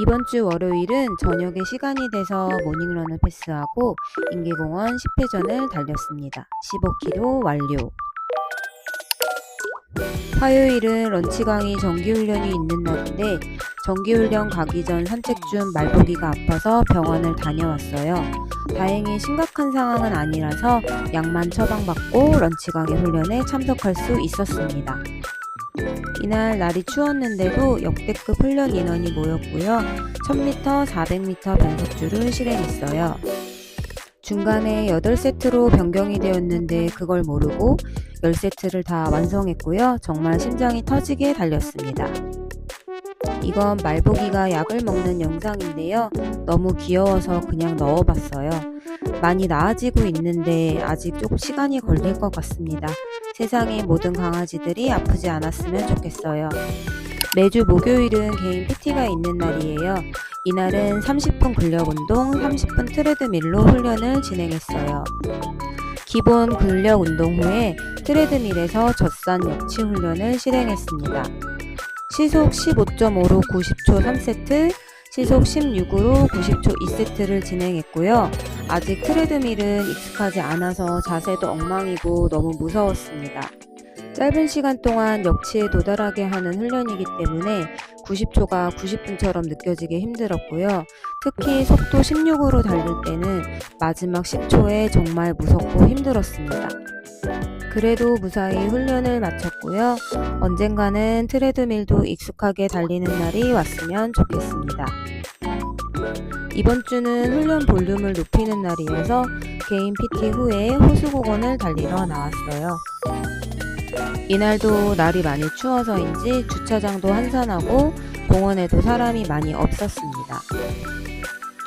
이번 주 월요일은 저녁에 시간이 돼서 모닝런을 패스하고 인계공원 10회전을 달렸습니다. 15km 완료. 화요일은 런치 강의 정기훈련이 있는 날인데 정기훈련 가기 전 산책 중 말보기가 아파서 병원을 다녀왔어요. 다행히 심각한 상황은 아니라서 약만 처방받고 런치 강의 훈련에 참석할 수 있었습니다. 이날 날이 추웠는데도 역대급 훈련 인원이 모였고요. 1000m, 400m 변속주를 실행했어요. 중간에 8세트로 변경이 되었는데 그걸 모르고 10세트를 다 완성했고요. 정말 심장이 터지게 달렸습니다. 이건 말보기가 약을 먹는 영상인데요. 너무 귀여워서 그냥 넣어봤어요. 많이 나아지고 있는데 아직 조금 시간이 걸릴 것 같습니다. 세상의 모든 강아지들이 아프지 않았으면 좋겠어요. 매주 목요일은 개인 PT가 있는 날이에요. 이날은 30분 근력 운동, 30분 트레드밀로 훈련을 진행했어요. 기본 근력 운동 후에 트레드밀에서 젖산 역치 훈련을 실행했습니다. 시속 15.5로 90초 3세트, 시속 16으로 90초 2세트를 진행했고요. 아직 트레드밀은 익숙하지 않아서 자세도 엉망이고 너무 무서웠습니다. 짧은 시간 동안 역치에 도달하게 하는 훈련이기 때문에 90초가 90분처럼 느껴지기 힘들었고요. 특히 속도 16으로 달릴 때는 마지막 10초에 정말 무섭고 힘들었습니다. 그래도 무사히 훈련을 마쳤고요. 언젠가는 트레드밀도 익숙하게 달리는 날이 왔으면 좋겠습니다. 이번 주는 훈련 볼륨을 높이는 날이어서 개인 PT 후에 호수공원을 달리러 나왔어요. 이날도 날이 많이 추워서인지 주차장도 한산하고 공원에도 사람이 많이 없었습니다.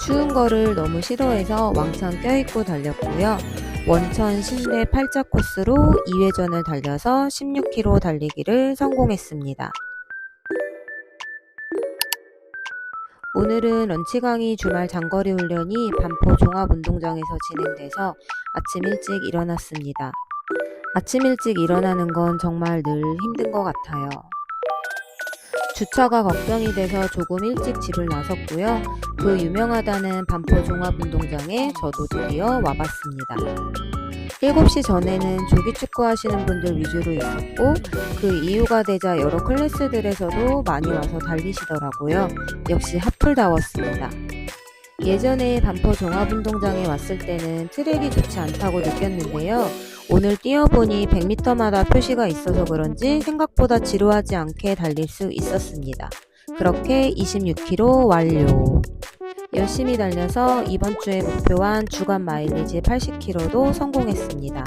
추운 거를 너무 싫어해서 왕창 껴입고 달렸고요. 원천 신대 팔자 코스로 2회전을 달려서 16km 달리기를 성공했습니다. 오늘은 런치 강의 주말 장거리 훈련이 반포 종합운동장에서 진행돼서 아침 일찍 일어났습니다. 아침 일찍 일어나는 건 정말 늘 힘든 것 같아요. 주차가 걱정이 돼서 조금 일찍 집을 나섰고요. 그 유명하다는 반포 종합운동장에 저도 드디어 와봤습니다. 7시 전에는 조기 축구 하시는 분들 위주로 있었고 그 이유가 되자 여러 클래스들에서도 많이 와서 달리시더라고요. 역시 핫플다웠습니다. 예전에 반포 종합운동장에 왔을 때는 트랙이 좋지 않다고 느꼈는데요. 오늘 뛰어보니 100m마다 표시가 있어서 그런지 생각보다 지루하지 않게 달릴 수 있었습니다. 그렇게 26km 완료. 열심히 달려서 이번 주에 목표한 주간 마일리지 80km도 성공했습니다.